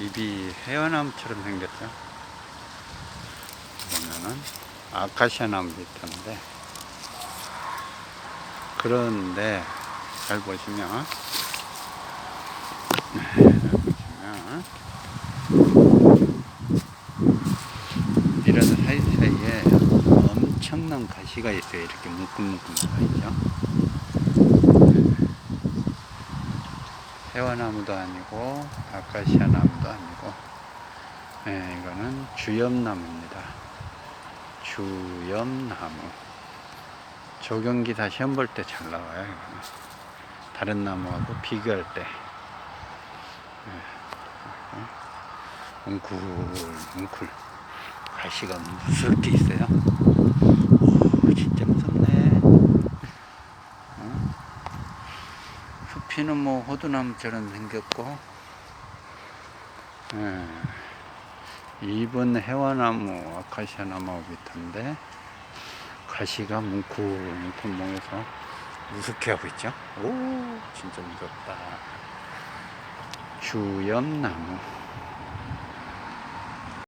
잎이 헤어나무처럼 생겼죠. 보면은 아카시아 나무 비슷한데 그런데 잘 보시면 이런 사이사이에 엄청난 가시가 있어요. 이렇게 나가 있죠. 해화나무도 아니고 아카시아 나무도 아니고 예, 이거는 주엽나무입니다. 주엽나무. 조경기 다 시험 볼 때 잘 나와요. 이거는. 다른 나무하고 비교할 때. 예. 뭉클 뭉클 가시가 무섭게 있어요. 오, 진짜 무섭네. 어? 숲이는 뭐 호두나무처럼 생겼고, 예. 잎은 해화나무, 아카시아 나무하고 비슷한데, 가시가 뭉클 뭉클 모여서 무섭게 하고 있죠. 오, 진짜 무섭다. 주엽나무.